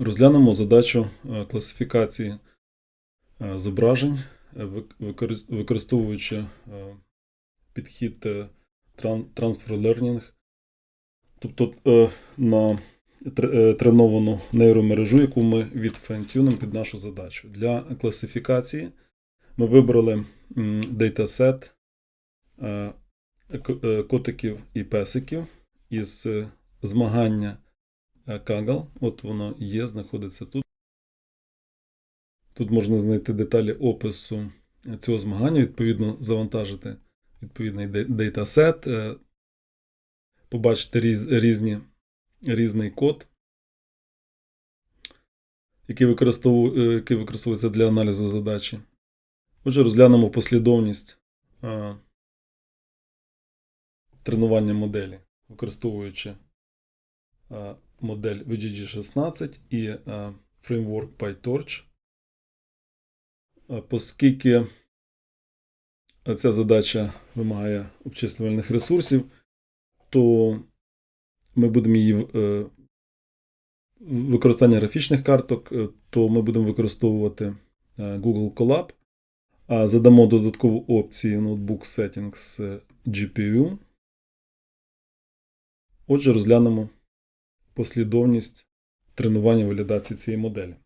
Розглянемо задачу е, класифікації е, зображень, е, вик- використ- використовуючи підхід Transfer Learning, тобто на треновану нейромережу, яку ми відфайнтюнемо під нашу задачу. Для класифікації ми вибрали дейтасет ко- котиків і песиків із змагання Kaggle. От воно є, знаходиться тут. Тут можна знайти деталі опису цього змагання, відповідно, завантажити відповідний де- дейтасет, е, побачити різ, різні, різний код, який, е, який використовується для аналізу задачі. Отже, розглянемо послідовність е, тренування моделі, використовуючи е, модель VGG16 і е, фреймворк PyTorch. Е, Оскільки ця задача вимагає обчислювальних ресурсів, то ми будемо її використання графічних карток, то ми будемо використовувати Google Colab, а задамо додаткову опцію Notebook Settings GPU. Отже, розглянемо послідовність тренування валідації цієї моделі.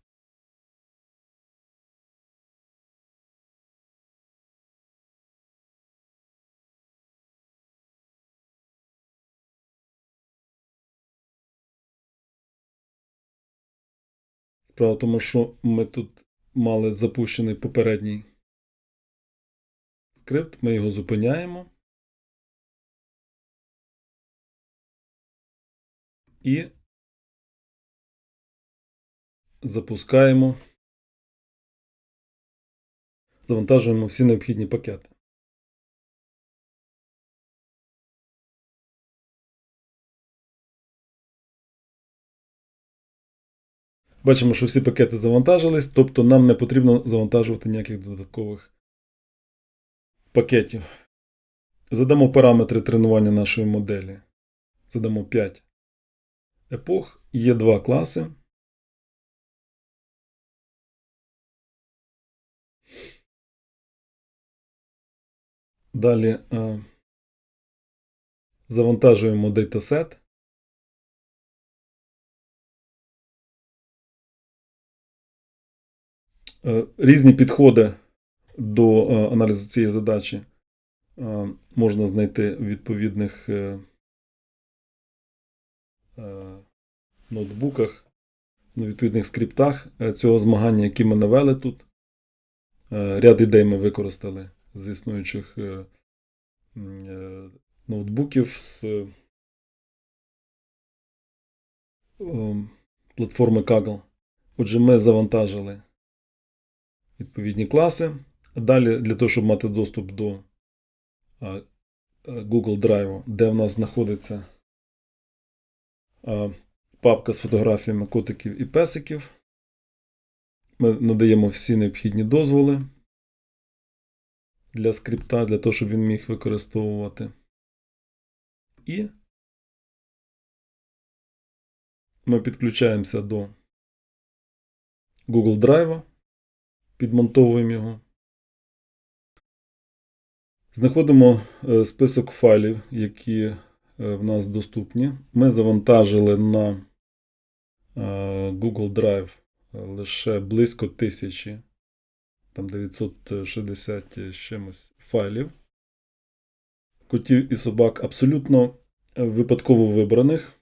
Справа в тому, що ми тут мали запущений попередній скрипт, ми його зупиняємо. І запускаємо, завантажуємо всі необхідні пакети. Бачимо, що всі пакети завантажились, тобто нам не потрібно завантажувати ніяких додаткових пакетів. Задамо параметри тренування нашої моделі. Задамо 5 епох. Є два класи. Далі е, завантажуємо датасет. Е, Різні підходи до е, аналізу цієї задачі можна знайти в відповідних ноутбуках, на відповідних скриптах цього змагання, які ми навели тут. Ряд ідей ми використали з існуючих е, е, ноутбуків з платформи Kaggle. Отже, ми завантажили відповідні класи. Далі, для того, щоб мати доступ до е, Google Drive, де в нас знаходиться папка з фотографіями котиків і песиків, ми надаємо всі необхідні дозволи для скрипта, для того, щоб він міг використовувати. І ми підключаємося до Google Drive підмонтовуємо його. Знаходимо е, список файлів, які е, в нас доступні. Ми завантажили на е, Google Drive лише близько тисячі, там 960 з чимось файлів. Котів і собак абсолютно е, випадково вибраних.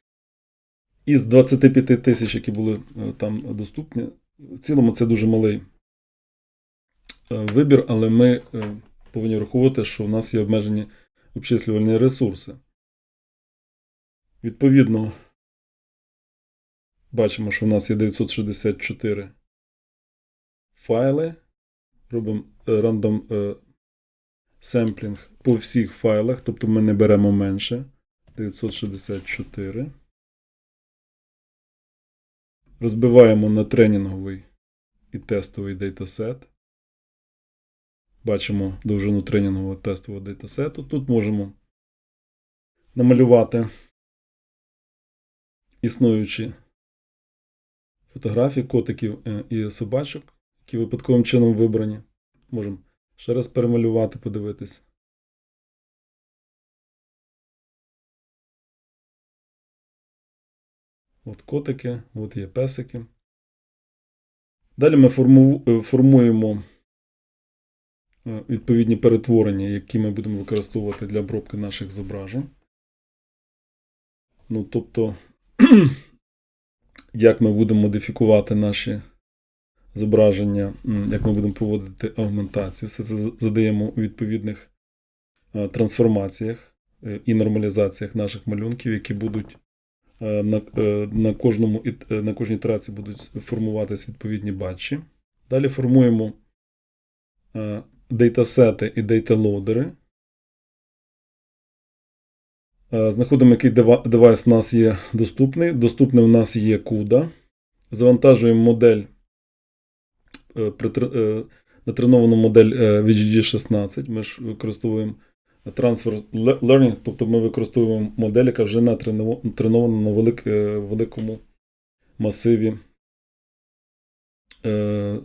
Із 25 тисяч, які були е, там доступні, в цілому це дуже малий е, вибір, але ми повинні враховувати, що в нас є обмежені обчислювальні ресурси. Відповідно, бачимо, що в нас є 964 файли. Робимо е, рандом е, семплінг по всіх файлах, тобто ми не беремо менше. 964. Розбиваємо на тренінговий і тестовий дейтасет. Бачимо довжину тренінгового тестового дейтасету. Тут можемо намалювати існуючі фотографій котиків е, і собачок, які випадковим чином вибрані. Можемо ще раз перемалювати, подивитись. От котики, от є песики. Далі ми е, формуємо е, відповідні перетворення, які ми будемо використовувати для обробки наших зображень. Ну, тобто, як ми будемо модифікувати наші зображення, як ми будемо проводити аугментацію. Все це задаємо у відповідних е, трансформаціях е, і нормалізаціях наших малюнків, які будуть е, на, на, кожному, на кожній ітерації будуть формуватися відповідні батчі. Далі формуємо дейтасети і дейталодери. Знаходимо, який девайс у нас є доступний. Доступний у нас є CUDA. Завантажуємо модель, натреновану модель е, VGG16. Ми ж використовуємо Transfer Learning, тобто ми використовуємо модель, яка вже натренова- натренована на велик, е, великому масиві е,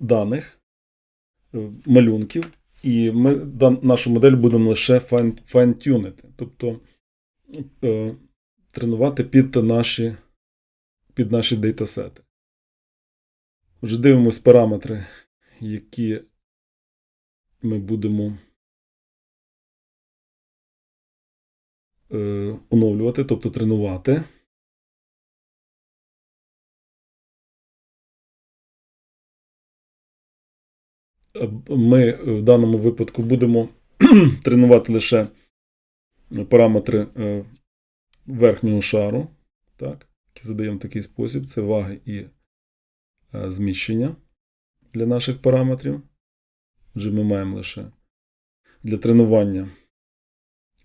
даних, е, малюнків. І ми нашу модель будемо лише файн- файн-тюнити, тобто е, тренувати під наші, під наші дейтасети. Вже дивимось параметри, які ми будемо е, оновлювати, тобто тренувати. Ми в даному випадку будемо тренувати лише параметри е, верхнього шару, так, які задаємо в такий спосіб. Це ваги і зміщення для наших параметрів. Отже, ми маємо лише для тренування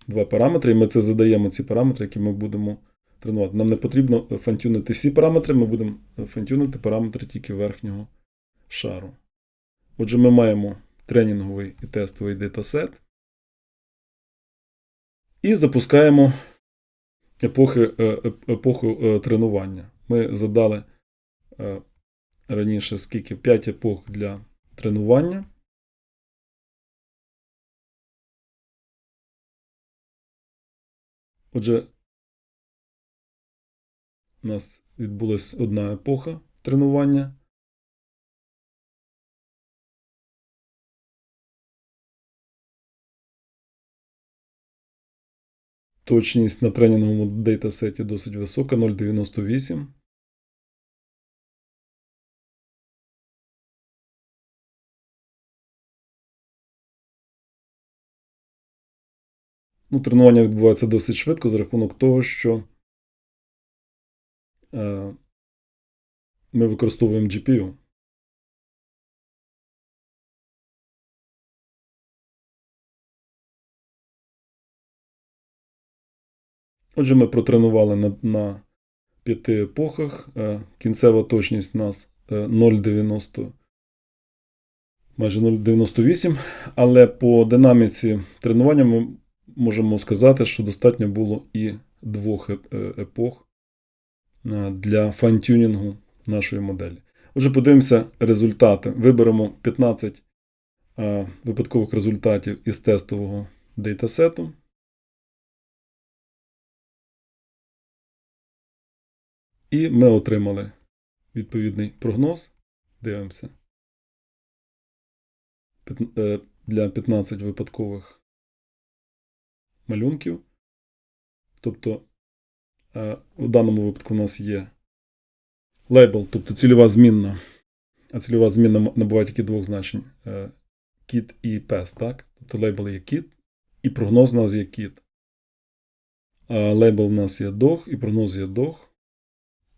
два параметри, і ми це задаємо ці параметри, які ми будемо тренувати. Нам не потрібно фантюнити всі параметри, ми будемо фантюнити параметри тільки верхнього шару. Отже, ми маємо тренінговий і тестовий датасет. І запускаємо епохи, е, епоху е, тренування. Ми задали е, раніше скільки 5 епох для тренування. Отже, у нас відбулася одна епоха тренування. Точність на тренінговому дейтасеті досить висока 0,98. Ну, тренування відбувається досить швидко за рахунок того, що е, ми використовуємо GPU. Отже, ми протренували на, на п'яти епохах. Е, Кінцева точність у нас е, 0,90, майже 0,98. Але по динаміці тренування ми можемо сказати, що достатньо було і двох е- е- епох е, для файн-тюнінгу нашої моделі. Отже, подивимося результати. Виберемо 15 е, випадкових результатів із тестового дейтасету. І ми отримали відповідний прогноз. Дивимося. Для 15 випадкових малюнків. Тобто, е, в даному випадку у нас є лейбл, тобто цільова змінна. А цільова змінна набуває тільки двох значень: е, кіт і пес, так? Тобто лейбл є кіт, і прогноз у нас є кіт. А лейбл у нас є дог, і прогноз є дог.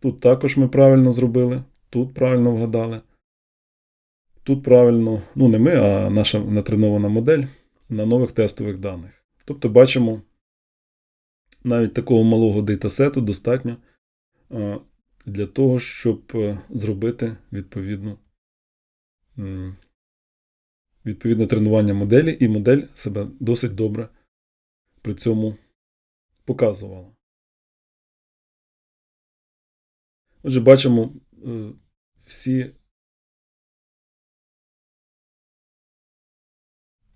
Тут також ми правильно зробили, тут правильно вгадали. Тут правильно, ну не ми, а наша натренована модель на нових тестових даних. Тобто бачимо, навіть такого малого дейтасету достатньо е, для того, щоб е, зробити відповідну, відповідне тренування моделі, і модель себе досить добре при цьому показувала. Отже, бачимо, е, всі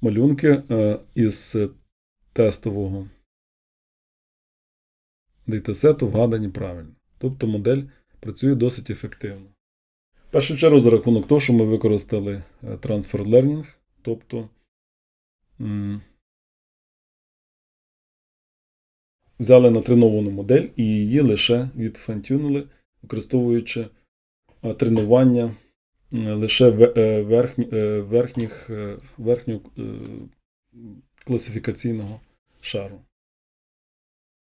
малюнки із тестового дейтасету вгадані правильно. Тобто модель працює досить ефективно. Першу чергу за рахунок того, що ми використали е, Transfer Learning, тобто взяли натреновану модель і її лише відфантюнили, використовуючи е, тренування е, лише ве- верхні, верхніх, е, класифікаційного шару.